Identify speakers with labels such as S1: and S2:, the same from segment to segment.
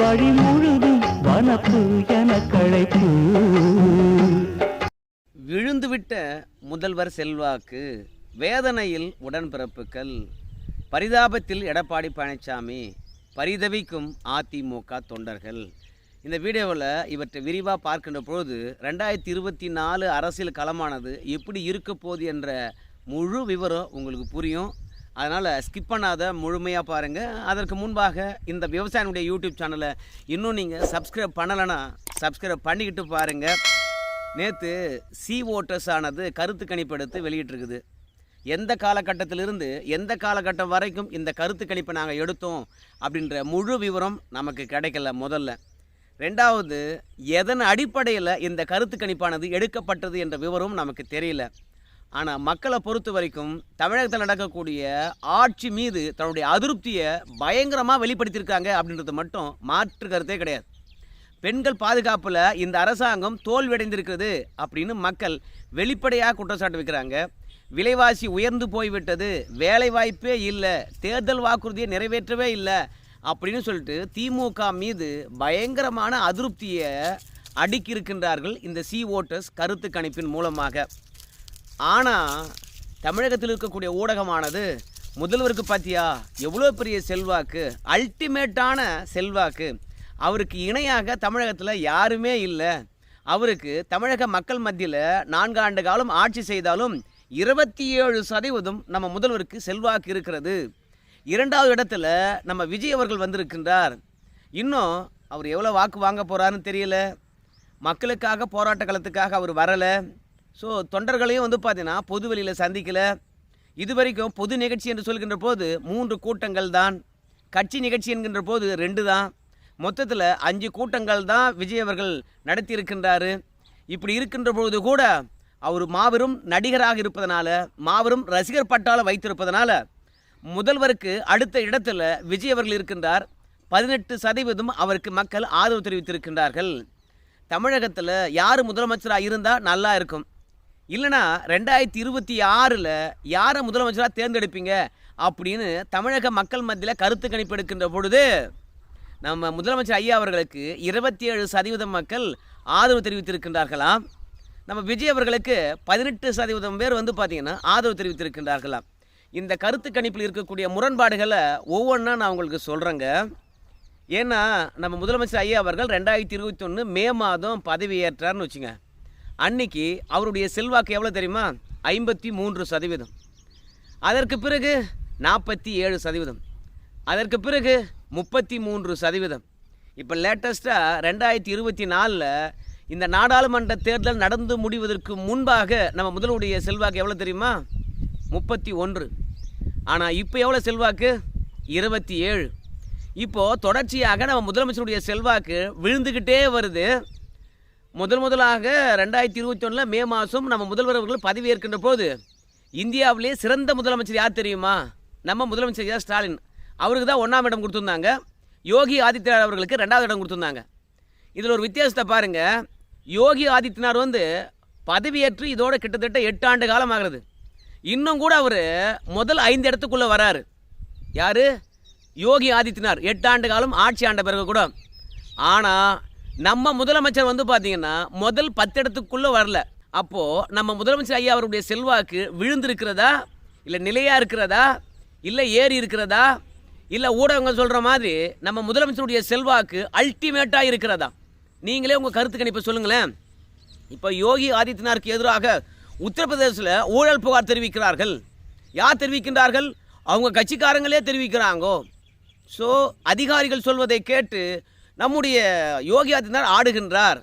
S1: வழி முழுதும் வனப்பு என கழைப்பு
S2: விழுந்துவிட்ட முதல்வர் செல்வாக்கு வேதனையில் உடன்பிறப்புகள் பரிதாபத்தில் எடப்பாடி பழனிசாமி பரிதவிக்கும் அதிமுக தொண்டர்கள். இந்த வீடியோவில் இவற்றை விரிவாக பார்க்கின்ற பொழுது ரெண்டாயிரத்தி இருபத்தி நாலு அரசியல் களமானது எப்படி இருக்க போகுது என்ற முழு விவரம் உங்களுக்கு புரியும். அதனால் ஸ்கிப் பண்ணாத முழுமையாக பாருங்கள் அதற்கு முன்பாக இந்த விவசாயினுடைய யூடியூப் சேனலை இன்னும் நீங்கள் சப்ஸ்கிரைப் பண்ணலைன்னா சப்ஸ்கிரைப் பண்ணிக்கிட்டு பாருங்கள் நேற்று சி ஓட்டர்ஸ் ஆனது கருத்து கணிப்பு எடுத்து வெளியிட்டிருக்குது. எந்த காலகட்டத்திலிருந்து எந்த காலகட்டம் வரைக்கும் இந்த கருத்து கணிப்பை நாங்கள் எடுத்தோம் அப்படின்ற முழு விவரம் நமக்கு கிடைக்கல முதல்ல. ரெண்டாவது எதன் அடிப்படையில் இந்த கருத்து கணிப்பானது எடுக்கப்பட்டது என்ற விவரம் நமக்கு தெரியல. ஆனால் மக்களை பொறுத்த வரைக்கும் தமிழகத்தில் நடக்கக்கூடிய ஆட்சி மீது தன்னுடைய அதிருப்தியை பயங்கரமாக வெளிப்படுத்தியிருக்காங்க அப்படின்றது மட்டும் மாற்று கருத்தே கிடையாது. பெண்கள் பாதுகாப்பில் இந்த அரசாங்கம் தோல்வியடைந்திருக்கிறது அப்படின்னு மக்கள் வெளிப்படையாக குற்றச்சாட்டு வைக்கிறாங்க. விலைவாசி உயர்ந்து போய்விட்டது வேலைவாய்ப்பே இல்லை தேர்தல் வாக்குறுதியை நிறைவேற்றவே இல்லை அப்படின்னு சொல்லிட்டு திமுக மீது பயங்கரமான அதிருப்தியை அடுக்கியிருக்கின்றார்கள் இந்த சி ஓட்டர்ஸ் கருத்து கணிப்பின் மூலமாக. ஆனால் தமிழகத்தில் இருக்கக்கூடிய ஊடகமானது முதல்வருக்கு பார்த்தியா எவ்வளோ பெரிய செல்வாக்கு அல்டிமேட்டான செல்வாக்கு. அவருக்கு இணையாக தமிழகத்தில் யாருமே இல்லை. அவருக்கு தமிழக மக்கள் மத்தியில் நான்கு ஆண்டு காலம் ஆட்சி செய்தாலும் இருபத்தி ஏழு சதவீதம் நம்ம முதல்வருக்கு செல்வாக்கு இருக்கிறது. இரண்டாவது இடத்துல நம்ம விஜய் அவர்கள் வந்திருக்கின்றார். இன்னும் அவர் எவ்வளோ வாக்கு வாங்க போகிறாருன்னு தெரியல. மக்களுக்காக போராட்ட களத்துக்காக அவர் வரலை. ஸோ தொண்டர்களையும் வந்து பார்த்தீங்கன்னா பொதுவெளியில் சந்திக்கலை. இது வரைக்கும் பொது நிகழ்ச்சி என்று சொல்கின்ற போது மூன்று கூட்டங்கள் தான். கட்சி நிகழ்ச்சி என்கின்ற போது ரெண்டு தான். மொத்தத்தில் அஞ்சு கூட்டங்கள் தான் விஜய் அவர்கள் நடத்தியிருக்கின்றாரு. இப்படி இருக்கின்ற பொழுது கூட அவர் மாபெரும் நடிகராக இருப்பதனால மாபெரும் ரசிகர் பட்டாளம் வைத்திருப்பதனால முதல்வருக்கு அடுத்த இடத்துல விஜய் அவர்கள் இருக்கின்றார். பதினெட்டு சதவீதம் அவருக்கு மக்கள் ஆதரவு தெரிவித்திருக்கின்றார்கள். தமிழகத்தில் யார் முதலமைச்சராக இருந்தால் நல்லா இருக்கும். இல்லைனா ரெண்டாயிரத்தி இருபத்தி ஆறில் யாரை முதலமைச்சராக தேர்ந்தெடுப்பீங்க அப்படின்னு தமிழக மக்கள் மத்தியில் கருத்து கணிப்பு எடுக்கின்ற பொழுது நம்ம முதலமைச்சர் ஐயா அவர்களுக்கு இருபத்தி ஏழு சதவீதம் மக்கள் ஆதரவு தெரிவித்திருக்கின்றார்களாம். நம்ம விஜய் அவர்களுக்கு பதினெட்டு சதவீதம் பேர் வந்து பார்த்திங்கன்னா ஆதரவு தெரிவித்திருக்கின்றார்களாம். இந்த கருத்து கணிப்பில் இருக்கக்கூடிய முரண்பாடுகளை ஒவ்வொன்றா நான் உங்களுக்கு சொல்கிறேங்க ஏன்னா நம்ம முதலமைச்சர் ஐயா அவர்கள் ரெண்டாயிரத்தி இருபத்தி ஒன்று மே மாதம் பதவியேற்றார்னு வச்சுங்க. அன்னைக்கு அவருடைய செல்வாக்கு எவ்வளோ தெரியுமா? ஐம்பத்தி மூன்று சதவீதம். அதற்கு பிறகு நாற்பத்தி ஏழு சதவீதம். அதற்கு பிறகு முப்பத்தி மூன்று சதவீதம். இப்போ லேட்டஸ்ட்டாக ரெண்டாயிரத்தி இருபத்தி நாலில் இந்த நாடாளுமன்ற தேர்தல் நடந்து முடிவதற்கு முன்பாக நம்ம முதலுடைய செல்வாக்கு எவ்வளோ தெரியுமா? முப்பத்தி ஒன்று. ஆனால் இப்போ எவ்வளோ செல்வாக்கு? இருபத்தி ஏழு. இப்போது தொடர்ச்சியாக நம்ம முதலமைச்சருடைய செல்வாக்கு விழுந்துக்கிட்டே வருது. முதல் முதலாக ரெண்டாயிரத்தி இருபத்தி ஒன்றில் மே மாதம் நம்ம முதல்வர் அவர்கள் பதவியேற்கின்ற போது இந்தியாவிலே சிறந்த முதலமைச்சர் யார் தெரியுமா? நம்ம முதலமைச்சர் யார் ஸ்டாலின். அவருக்கு தான் ஒன்றாம் இடம் கொடுத்துருந்தாங்க. யோகி ஆதித்யநாத் அவர்களுக்கு ரெண்டாவது இடம் கொடுத்துருந்தாங்க. இதில் ஒரு வித்தியாசத்தை பாருங்கள் யோகி ஆதித்யநாத் வந்து பதவியேற்று இதோட கிட்டத்தட்ட எட்டு ஆண்டு காலம் ஆகிறது. இன்னும் கூட அவர் முதல் ஐந்து இடத்துக்குள்ளே வராரு. யார்? யோகி ஆதித்யநாத். எட்டு ஆண்டு காலம் ஆட்சி ஆண்ட பிறகு கூட. ஆனால் நம்ம முதலமைச்சர் வந்து பார்த்தீங்கன்னா முதல் பத்து இடத்துக்குள்ளே வரல. அப்போது நம்ம முதலமைச்சர் ஐயா அவருடைய செல்வாக்கு விழுந்திருக்கிறதா? இல்லை நிலையாக இருக்கிறதா? இல்லை ஏறி இருக்கிறதா? இல்லை ஊடகங்கள் சொல்கிற மாதிரி நம்ம முதலமைச்சருடைய செல்வாக்கு அல்டிமேட்டாக இருக்கிறதா? நீங்களே உங்கள் கருத்து கணிப்பை சொல்லுங்களேன். இப்போ யோகி ஆதித்யநாத்க்கு எதிராக உத்தரப்பிரதேசில் ஊழல் புகார் தெரிவிக்கிறார்கள். யார் தெரிவிக்கின்றார்கள்? அவங்க கட்சிக்காரங்களே தெரிவிக்கிறாங்கோ. ஸோ அதிகாரிகள் சொல்வதை கேட்டு நம்முடைய யோகி ஆதித்யநாத் ஆடுகின்றார்.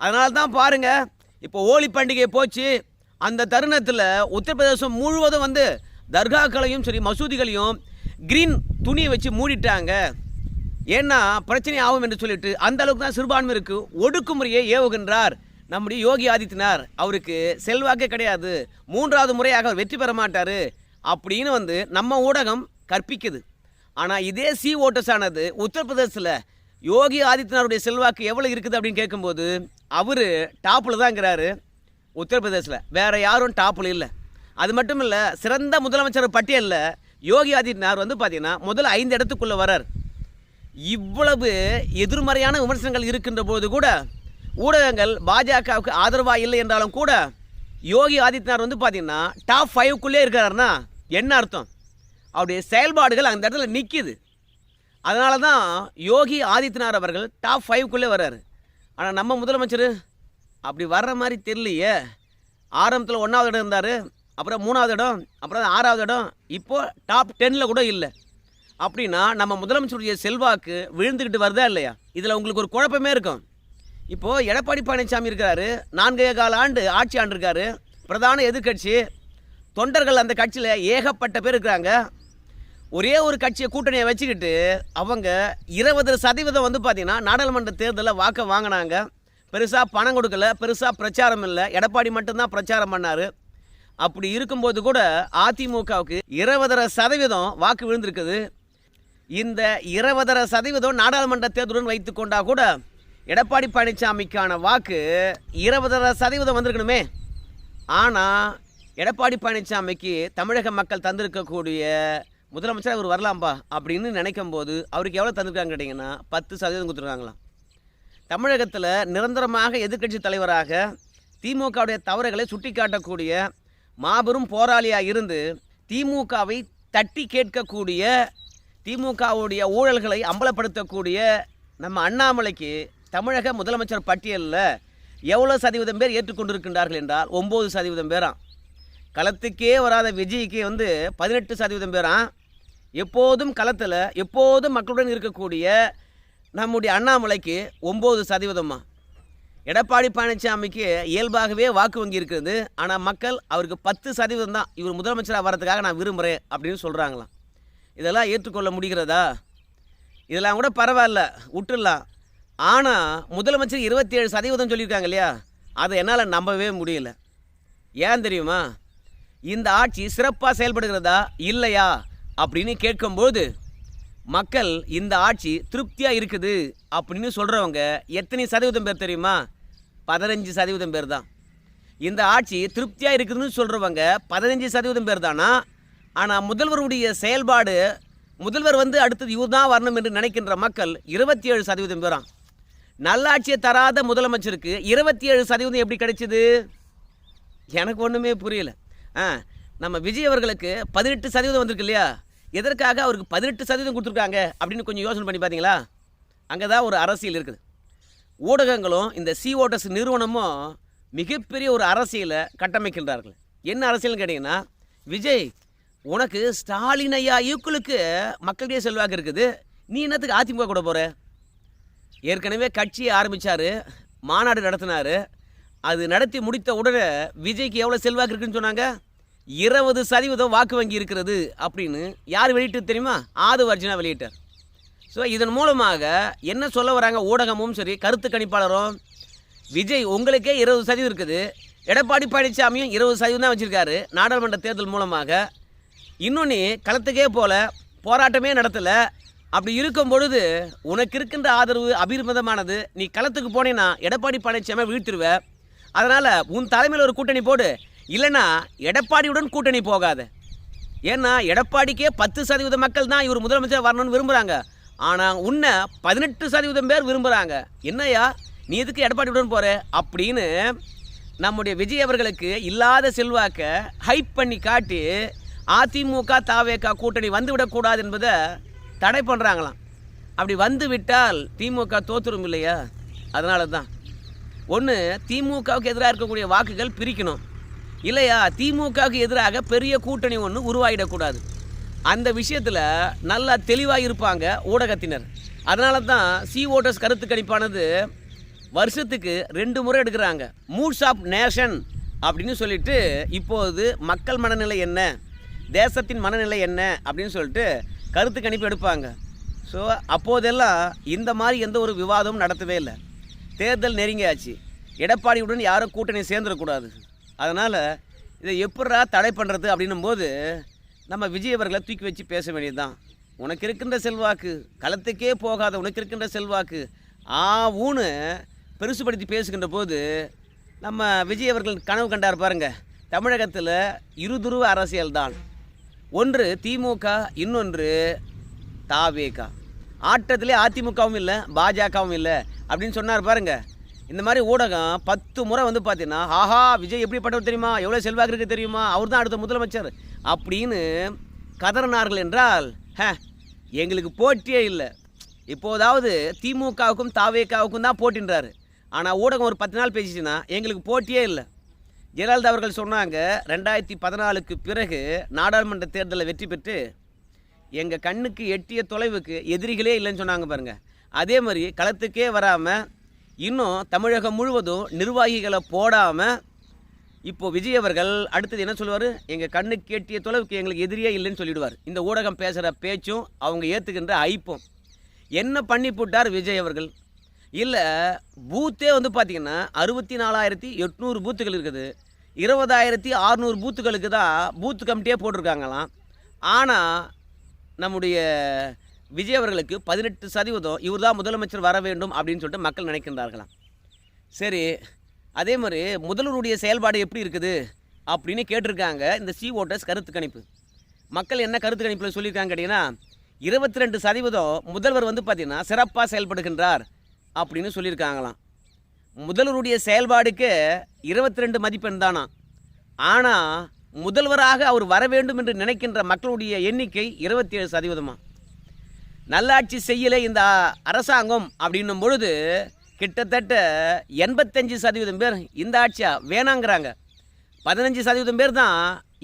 S2: அதனால தான் பாருங்கள் இப்போ ஹோலி பண்டிகை போச்சு அந்த தருணத்தில் உத்தரப்பிரதேசம் முழுவதும் வந்து தர்காக்களையும் சரி மசூதிகளையும் கிரீன் துணியை வச்சு மூடிட்டாங்க. ஏன்னா பிரச்சனை ஆகும் என்று சொல்லிட்டு அந்த அளவுக்கு தான் சிறுபான்மையிற்கு ஒடுக்குமுறையை ஏவுகின்றார் நம்முடைய யோகி ஆதித்யநாத் அவருக்கு செல்வாக்கே கிடையாது. மூன்றாவது முறையாக அவர் வெற்றி பெற மாட்டார் அப்படின்னு வந்து நம்ம ஊடகம் கற்பிக்குது. ஆனால் இதே சி ஓட்டர்ஸ் ஆனது உத்தரப்பிரதேசத்தில் யோகி ஆதித்யநாருடைய செல்வாக்கு எவ்வளோ இருக்குது அப்படின்னு கேட்கும்போது அவர் டாப்பில் தாங்கிறாரு உத்தரப்பிரதேசில் வேறு யாரும் டாப்பில் இல்லை. அது மட்டும் இல்லை சிறந்த முதலமைச்சர் பட்டியலில் யோகி ஆதித்யநாத் வந்து பார்த்தீங்கன்னா முதல்ல ஐந்து இடத்துக்குள்ளே வரார் இவ்வளவு எதிர்மறையான விமர்சனங்கள் இருக்கின்ற போது கூட ஊடகங்கள் பாஜகவுக்கு ஆதரவாக இல்லை என்றாலும் கூட யோகி ஆதித்யநாத் வந்து பார்த்தீங்கன்னா டாப் ஃபைவ்க்குள்ளே இருக்கிறாருன்னா என்ன அர்த்தம்? அவருடைய செயல்பாடுகள் அந்த இடத்துல நிற்கிது அதனால தான் யோகி ஆதித்யநாத் அவர்கள் டாப் ஃபைவ்க்குள்ளே வர்றாரு. ஆனால் நம்ம முதலமைச்சர் அப்படி வர்ற மாதிரி தெரியலையே. ஆரம்பத்தில் ஒன்றாவது இடம் இருந்தார் அப்புறம் மூணாவது இடம் அப்புறம் ஆறாவது இடம் இப்போது டாப் டென்னில் கூட இல்லை. அப்படின்னா நம்ம முதலமைச்சருடைய செல்வாக்கு விழுந்துக்கிட்டு வருதா இல்லையா? இதில் உங்களுக்கு ஒரு குழப்பமே இருக்கும். இப்போது எடப்பாடி பழனிசாமி இருக்கிறாரு நான்கே கால ஆண்டு ஆட்சி ஆண்டிருக்காரு பிரதான எதிர்க்கட்சி தொண்டர்கள் அந்த கட்சியில் ஏகப்பட்ட பேர் இருக்கிறாங்க. ஒரே ஒரு கட்சியை கூட்டணியை வச்சுக்கிட்டு அவங்க இருபது சதவீதம் வந்து பார்த்தீங்கன்னா நாடாளுமன்ற தேர்தலில் வாக்கை வாங்கினாங்க. பெருசாக பணம் கொடுக்கல பெருசாக பிரச்சாரம் இல்லை. எடப்பாடி மட்டும்தான் பிரச்சாரம் பண்ணார். அப்படி இருக்கும்போது கூட அதிமுகவுக்கு இருபதரை சதவீதம் வாக்கு விழுந்திருக்குது. இந்த இருபதரை சதவீதம் நாடாளுமன்ற தேர்தலுடன் வைத்து கொண்டா கூட எடப்பாடி பழனிசாமிக்கான வாக்கு இருபதரை சதவீதம் வந்திருக்கணுமே. ஆனால் எடப்பாடி பழனிசாமிக்கு தமிழக மக்கள் தந்திருக்கக்கூடிய முதலமைச்சர் அவர் வரலாம்பா அப்படின்னு நினைக்கும் போது அவருக்கு எவ்வளோ தந்திருக்காங்க கேட்டிங்கன்னா பத்து சதவீதம் கொடுத்துருக்காங்களாம். தமிழகத்தில் நிரந்தரமாக எதிர்க்கட்சி தலைவராக திமுகவுடைய தவறுகளை சுட்டிக்காட்டக்கூடிய மாபெரும் போராளியாக இருந்து திமுகவை தட்டி கேட்கக்கூடிய திமுகவுடைய ஊழல்களை அம்பலப்படுத்தக்கூடிய நம்ம அண்ணாமலைக்கு தமிழக முதலமைச்சர் பட்டியலில் எவ்வளோ சதவீதம் பேர் ஏற்றுக்கொண்டிருக்கின்றார்கள் என்றால் ஒம்பது சதவீதம் பேராம் களத்துக்கே வராத விஜய்க்கு வந்து பதினெட்டு சதவீதம் பேரான் எப்போதும் களத்தில் எப்போதும் மக்களுடன் இருக்கக்கூடிய நம்முடைய அண்ணாமலைக்கு ஒம்பது சதவீதமாக எடப்பாடி பழனிசாமிக்கு இயல்பாகவே வாக்கு வங்கி இருக்கிறது. ஆனால் மக்கள் அவருக்கு பத்து சதவீதம் தான் இவர் முதலமைச்சராக வரதுக்காக நான் விரும்புகிறேன் அப்படின்னு சொல்கிறாங்களாம் இதெல்லாம் ஏற்றுக்கொள்ள முடிகிறதா? இதெல்லாம் கூட பரவாயில்ல விட்டுடலாம். ஆனால் முதலமைச்சர் இருபத்தி ஏழு சதவீதம் சொல்லியிருக்காங்க இல்லையா? அதை என்னால் நம்பவே முடியல. ஏன் தெரியுமா? இந்த ஆட்சி சிறப்பாக செயல்படுகிறதா? இல்லையா? அப்படின்னு கேட்கும்போது மக்கள் இந்த ஆட்சி திருப்தியாக இருக்குது அப்படின்னு சொல்கிறவங்க எத்தனை சதவீதம் பேர் தெரியுமா? பதினஞ்சு சதவீதம் பேர் தான். இந்த ஆட்சி திருப்தியாக இருக்குதுன்னு சொல்கிறவங்க பதினஞ்சு சதவீதம் பேர் தானா? ஆனால் முதல்வருடைய செயல்பாடு முதல்வர் வந்து அடுத்தது இவர் தான் வரணும் என்று நினைக்கின்ற மக்கள் இருபத்தி ஏழு சதவீதம் பேராம். நல்லாட்சியை தராத முதலமைச்சருக்கு இருபத்தி ஏழு சதவீதம் எப்படி கிடைச்சிது? எனக்கு ஒன்றுமே புரியல. ஆ நம்ம விஜய் அவர்களுக்கு பதினெட்டு சதவீதம் வந்திருக்கு இல்லையா? எதற்காக அவருக்கு பதினெட்டு சதவீதம் கொடுத்துருக்காங்க அப்படின்னு கொஞ்சம் யோசனை பண்ணி பார்த்தீங்களா அங்கே தான் ஒரு அரசியல் இருக்குது. ஊடகங்களும் இந்த சி நிறுவனமும் மிகப்பெரிய ஒரு அரசியலை கட்டமைக்கின்றார்கள். என்ன அரசியல்னு கேட்டிங்கன்னா விஜய் உனக்கு ஸ்டாலின் ஐயா ஈக்குளுக்கு மக்களுடைய செல்வாக்கு இருக்குது. நீ என்னத்துக்கு அதிமுக கூட போகிற ஏற்கனவே கட்சியை ஆரம்பித்தார் மாநாடு நடத்தினார். அது நடத்தி முடித்த உடனே விஜய்க்கு எவ்வளோ செல்வாக்கு இருக்குன்னு சொன்னாங்க? இருபது சதவீதம் வாக்கு வங்கி இருக்கிறது அப்படின்னு யார் வெளியிட்டு தெரியுமா? ஆது அர்ஜுனா வெளியிட்டார். ஸோ இதன் மூலமாக என்ன சொல்ல வராங்க ஊடகமும் சரி கருத்து கணிப்பாளரும்? விஜய் உங்களுக்கே இருபது சதவீதம் இருக்குது. எடப்பாடி பழனிசாமியும் இருபது சதவீதம் தான் வச்சுருக்காரு. நாடாளுமன்ற தேர்தல் மூலமாக. இன்னொன்று களத்துக்கே போல போராட்டமே நடத்தலை. அப்படி இருக்கும் பொழுது உனக்கு இருக்கின்ற ஆதரவு அபிர்மதமானது. நீ களத்துக்கு போனேன்னா எடப்பாடி பழனிசாமி வீழ்த்திருவ. அதனால் உன் தலைமையில் ஒரு கூட்டணி போடு. இல்லைன்னா எடப்பாடியுடன் கூட்டணி போகாத. ஏன்னா எடப்பாடிக்கே பத்து சதவீத மக்கள் தான் இவர் முதலமைச்சர் வரணும்னு விரும்புகிறாங்க ஆனால் உன்னை பதினெட்டு சதவீதம் பேர் விரும்புகிறாங்க என்னய்யா நீ எதுக்கு எடப்பாடியுடன் போகிற அப்படின்னு நம்முடைய விஜய் அவர்களுக்கு இல்லாத செல்வாக்கை ஹைப் பண்ணி காட்டி அதிமுக தாவேக்கா கூட்டணி வந்துவிடக்கூடாது என்பதை தடை பண்ணுறாங்களாம் அப்படி வந்து விட்டால் திமுக தோத்துரும் இல்லையா? அதனால தான் ஒன்று திமுகவுக்கு எதிராக இருக்கக்கூடிய வாக்குகள் பிரிக்கணும். இல்லையா திமுகவுக்கு எதிராக பெரிய கூட்டணி ஒன்று உருவாகிடக்கூடாது அந்த விஷயத்தில் நல்லா தெளிவாக இருப்பாங்க ஊடகத்தினர். அதனால தான் சி ஓட்டர்ஸ் கருத்து கணிப்பானது வருஷத்துக்கு ரெண்டு முறை எடுக்கிறாங்க. மூட்ஸ் ஆஃப் நேஷன் அப்படின்னு சொல்லிட்டு இப்போது மக்கள் மனநிலை என்ன தேசத்தின் மனநிலை என்ன அப்படின்னு சொல்லிட்டு கருத்து கணிப்பு எடுப்பாங்க. ஸோ அப்போதெல்லாம் இந்த மாதிரி எந்த ஒரு விவாதமும் நடத்தவே இல்லை. தேர்தல் நெருங்கியாச்சு. எடப்பாடியுடன் யாரும் கூட்டணி சேர்ந்துடக்கூடாது. அதனால் இதை எப்படா தடை பண்ணுறது அப்படின்னும் போது நம்ம விஜய் அவர்களை தூக்கி வச்சு பேச வேண்டியதுதான். உனக்கு இருக்கின்ற செல்வாக்கு களத்துக்கே போகாத உனக்கு இருக்கின்ற செல்வாக்கு ஆ ஊன்னு பெருசுபடுத்தி பேசுகின்ற போது நம்ம விஜய் அவர்கள் கனவு கண்டார் பாருங்க. தமிழகத்தில் இருதுருவ அரசியல் தான். ஒன்று திமுக இன்னொன்று தாவேகா. ஆட்டத்திலே அதிமுகவும் இல்லை பாஜகவும் இல்லை அப்படின்னு சொன்னார் பாருங்கள் இந்த மாதிரி ஊடகம் பத்து முறை வந்து பார்த்தீங்கன்னா ஆஹா விஜய் எப்படிப்பட்டவர் தெரியுமா? எவ்வளோ செல்வாக்கு இருக்குது தெரியுமா? அவர் தான் அடுத்த முதலமைச்சர். அப்படின்னு கதறினார்கள் என்றால் ஹ எங்களுக்கு போட்டியே இல்லை. இப்போதாவது திமுகவுக்கும் தாவேக்காவுக்கும் தான் போட்டின்றாரு. ஆனால் ஊடகம் ஒரு பத்து நாள் பேசிச்சுன்னா எங்களுக்கு போட்டியே இல்லை. ஜெயலலிதா அவர்கள் சொன்னாங்க ரெண்டாயிரத்தி பதினாலுக்கு பிறகு நாடாளுமன்ற தேர்தலில் வெற்றி பெற்று எங்கள் கண்ணுக்கு எட்டிய தொலைவுக்கு எதிரிகளே இல்லைன்னு சொன்னாங்க பாருங்கள் அதே மாதிரி களத்துக்கே வராமல் இன்னும் தமிழகம் முழுவதும் நிர்வாகிகளை போடாமல் இப்போது விஜய் அவர்கள் அடுத்தது என்ன சொல்லுவார்? எங்கள் கண்ணு கேட்டிய தொலைவுக்கு எங்களுக்கு எதிரியே இல்லைன்னு சொல்லிவிடுவார் இந்த ஊடகம் பேசுகிற பேச்சும் அவங்க ஏற்றுக்கின்ற ஐப்பும். என்ன பண்ணி போட்டார் விஜய் அவர்கள்? இல்லை பூத்தே வந்து பார்த்திங்கன்னா அறுபத்தி நாலாயிரத்தி எட்நூறு பூத்துகள் இருக்குது. இருபதாயிரத்தி ஆறுநூறு பூத்துகளுக்கு தான் பூத்து கமிட்டியே போட்டிருக்காங்களாம். ஆனால் நம்முடைய விஜய் அவர்களுக்கு பதினெட்டு சதவீதம் இவர் தான் முதலமைச்சர் வர வேண்டும் அப்படின்னு சொல்லிட்டு மக்கள் நினைக்கின்றார்களாம். சரி அதே மாதிரி முதல்வருடைய செயல்பாடு எப்படி இருக்குது அப்படின்னு கேட்டிருக்காங்க இந்த சி ஓட்டர்ஸ் கருத்து கணிப்பு. மக்கள் என்ன கருத்து கணிப்பில் சொல்லியிருக்காங்க கேட்டிங்கன்னா இருபத்தி ரெண்டு சதவீதம் முதல்வர் வந்து பார்த்திங்கன்னா சிறப்பாக செயல்படுகின்றார் அப்படின்னு சொல்லியிருக்காங்களாம். முதல்வருடைய செயல்பாடுக்கு இருபத்தி ரெண்டு மதிப்பெண் தானா? ஆனால் முதல்வராக அவர் வர வேண்டும் என்று நினைக்கின்ற மக்களுடைய எண்ணிக்கை இருபத்தி ஏழு சதவீதமாக நல்லாட்சி செய்யலை இந்த அரசாங்கம் அப்படின்னும் பொழுது கிட்டத்தட்ட எண்பத்தஞ்சு சதவீதம் பேர் இந்த ஆட்சியாக வேணாங்கிறாங்க. பதினஞ்சு சதவீதம் பேர் தான்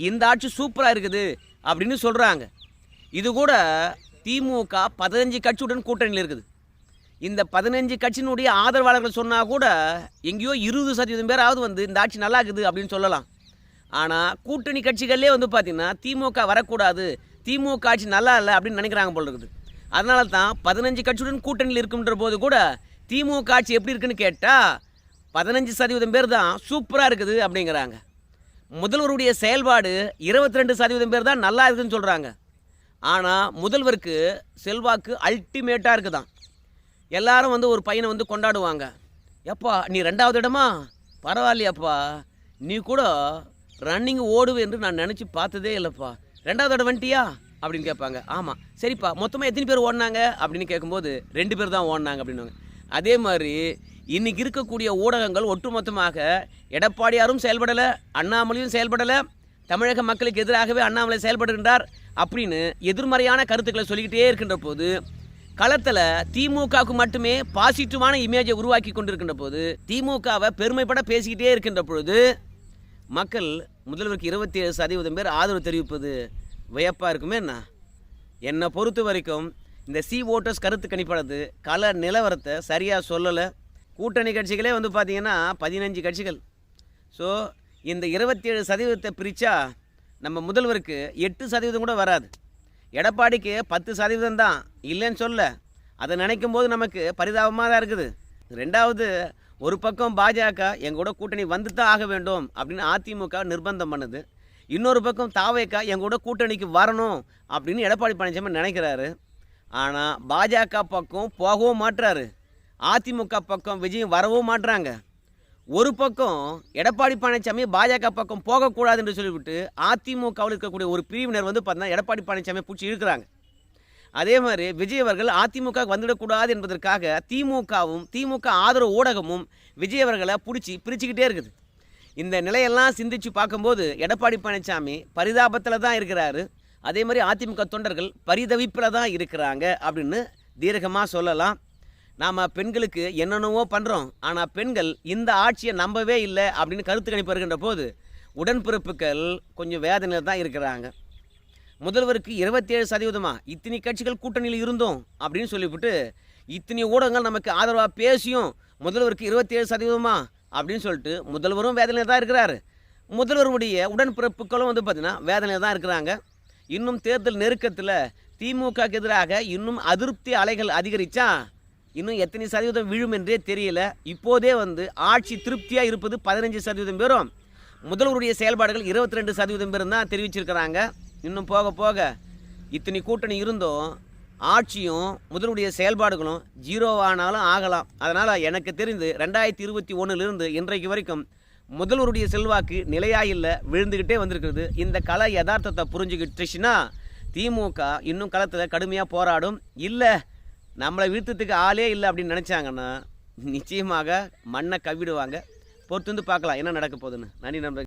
S2: இந்த ஆட்சி சூப்பராக இருக்குது அப்படின்னு சொல்கிறாங்க இது கூட திமுக பதினஞ்சு கட்சியுடன் கூட்டணியில் இருக்குது. இந்த பதினஞ்சு கட்சியினுடைய ஆதரவாளர்கள் சொன்னால் கூட எங்கேயோ இருபது சதவீதம் பேராவது வந்து இந்த ஆட்சி நல்லா இருக்குது அப்படின்னு சொல்லலாம். ஆனால் கூட்டணி கட்சிகள்லேயே வந்து பார்த்திங்கன்னா திமுக வரக்கூடாது திமுக ஆட்சி நல்லா இல்லை அப்படின்னு நினைக்கிறாங்க போல் இருக்குது. அதனால தான் பதினஞ்சு கட்சியுடன் கூட்டணியில் இருக்குன்ற போது கூட திமுக ஆட்சி எப்படி இருக்குன்னு கேட்டால் பதினஞ்சு சதவீதம் பேர் தான் சூப்பராக இருக்குது அப்படிங்கிறாங்க. முதல்வருடைய செயல்பாடு இருபத்தி ரெண்டு சதவீதம் பேர் தான் நல்லா இருக்குதுன்னு சொல்கிறாங்க ஆனால் முதல்வருக்கு செல்வாக்கு அல்டிமேட்டாக இருக்குதான். எல்லாரும் வந்து ஒரு பையனை வந்து கொண்டாடுவாங்க. எப்பா நீ ரெண்டாவது இடமா? பரவாயில்லையாப்பா. நீ கூட ரன்னிங் ஓடுவே என்று நான் நினச்சி பார்த்ததே இல்லைப்பா. ரெண்டாவது இடம் வந்துட்டியா? அப்படின்னு கேட்பாங்க. ஆமாம் சரிப்பா மொத்தமாக எத்தனை பேர் ஓடினாங்க? அப்படின்னு கேட்கும்போது ரெண்டு பேர் தான் ஓடினாங்க அப்படின்னாங்க அதே மாதிரி இன்றைக்கி இருக்கக்கூடிய ஊடகங்கள் ஒட்டுமொத்தமாக எடப்பாடியாரும் செயல்படலை அண்ணாமலையும் செயல்படலை தமிழக மக்களுக்கு எதிராகவே அண்ணாமலை செயல்படுகின்றார் அப்படின்னு எதிர்மறையான கருத்துக்களை சொல்லிக்கிட்டே இருக்கின்ற போது களத்தில் திமுகவுக்கு மட்டுமே பாசிட்டிவான இமேஜை உருவாக்கி கொண்டிருக்கின்ற போது திமுகவை பெருமைப்பட பேசிக்கிட்டே இருக்கின்ற பொழுது மக்கள் முதல்வருக்கு இருபத்தி ஏழு சதவீதம் பேர் ஆதரவு தெரிவிப்பது வியப்பாக இருக்குமே என்ன? என்னை பொறுத்த வரைக்கும் இந்த சி ஓட்டர்ஸ் கருத்து கணிப்பானது கல நிலவரத்தை சரியாக சொல்லலை. கூட்டணி கட்சிகளே வந்து பார்த்திங்கன்னா பதினஞ்சு கட்சிகள். ஸோ இந்த இருபத்தி ஏழு சதவீதத்தை பிரித்தா நம்ம முதல்வருக்கு எட்டு சதவீதம் கூட வராது. எடப்பாடிக்கு பத்து சதவீதம் தான். இல்லைன்னு சொல்ல. அதை நினைக்கும் போது நமக்கு பரிதாபமாக தான் இருக்குது. ரெண்டாவது ஒரு பக்கம் பாஜக எங்கூட கூட்டணி வந்து தான் ஆக வேண்டும் அப்படின்னு அதிமுக நிர்பந்தம் பண்ணுது. இன்னொரு பக்கம் தாவேக்கா என் கூட கூட்டணிக்கு வரணும் அப்படின்னு எடப்பாடி பழனிசாமி நினைக்கிறாரு. ஆனால் பாஜக பக்கம் போகவும் மாட்டுறாரு அதிமுக பக்கம் விஜயம் வரவும் மாட்டுறாங்க ஒரு பக்கம் எடப்பாடி பழனிசாமி பாஜக பக்கம் போகக்கூடாது என்று சொல்லிவிட்டு அதிமுகவில் இருக்கக்கூடிய ஒரு பிரிவினர் வந்து பார்த்தீங்கன்னா எடப்பாடி பழனிசாமி பிடிச்சி இருக்கிறாங்க அதே மாதிரி விஜய் அவர்கள் அதிமுக வந்துடக்கூடாது என்பதற்காக திமுகவும் திமுக ஆதரவு ஊடகமும் விஜய் அவர்களை பிடிச்சி பிரிச்சுக்கிட்டே இருக்குது. இந்த நிலையெல்லாம் சிந்திச்சு பார்க்கும்போது எடப்பாடி பழனிசாமி பரிதாபத்தில் தான் இருக்கிறாரு. அதே மாதிரி அதிமுக தொண்டர்கள் பரிதவிப்பில் தான் இருக்கிறாங்க அப்படின்னு தீர்க்கமாக சொல்லலாம். நாம் பெண்களுக்கு என்னென்னவோ பண்ணுறோம் ஆனால் பெண்கள் இந்த ஆட்சியை நம்பவே இல்லை அப்படின்னு கருத்து கணிப்பு வருகின்ற போது உடன்பிறப்புகள் கொஞ்சம் வேதனையில் தான் இருக்கிறாங்க. முதல்வருக்கு இருபத்தேழு சதவீதமா இத்தனை கட்சிகள் கூட்டணியில் இருந்தோம் அப்படின்னு சொல்லிவிட்டு இத்தனை ஊடகங்கள் நமக்கு ஆதரவாக பேசியும் முதல்வருக்கு இருபத்தேழு சதவீதமா அப்படின்னு சொல்லிட்டு முதல்வரும் வேதனையில் தான் இருக்கிறாரு. முதல்வருடைய உடன்பிறப்புகளும் வந்து பார்த்திங்கன்னா வேதனையில் தான் இருக்கிறாங்க. இன்னும் தேர்தல் நெருக்கத்தில் திமுகக்கு எதிராக இன்னும் அதிருப்தி அலைகள் அதிகரித்தா இன்னும் எத்தனை சதவீதம் விழும் என்றே தெரியல. இப்போதே வந்து ஆட்சி திருப்தியாக இருப்பது பதினஞ்சு சதவீதம் பேரும் முதல்வருடைய செயல்பாடுகள் இருபத்தி ரெண்டு சதவீதம் பேரும் தான் தெரிவிச்சிருக்கிறாங்க. இன்னும் போக போக இத்தனை கூட்டணி இருந்தும் ஆட்சியும் முதலுடைய செயல்பாடுகளும் ஜீரோவானாலும் ஆகலாம். அதனால் எனக்கு தெரிந்து ரெண்டாயிரத்தி இருபத்தி ஒன்றுலேருந்து இன்றைக்கு வரைக்கும் முதல்வருடைய செல்வாக்கு நிலையாக இல்லை விழுந்துக்கிட்டே வந்திருக்கிறது. இந்த கலை யதார்த்தத்தை புரிஞ்சுக்கிட்டுச்சுன்னா திமுக இன்னும் களத்தில் கடுமையாக போராடும். இல்லை நம்மளை வீழ்த்தத்துக்கு ஆளே இல்லை அப்படின்னு நினச்சாங்கன்னா நிச்சயமாக மண்ணை கவிடுவாங்க பொறுத்து வந்து பார்க்கலாம் என்ன நடக்க போகுதுன்னு. நன்றி நண்பர்களே.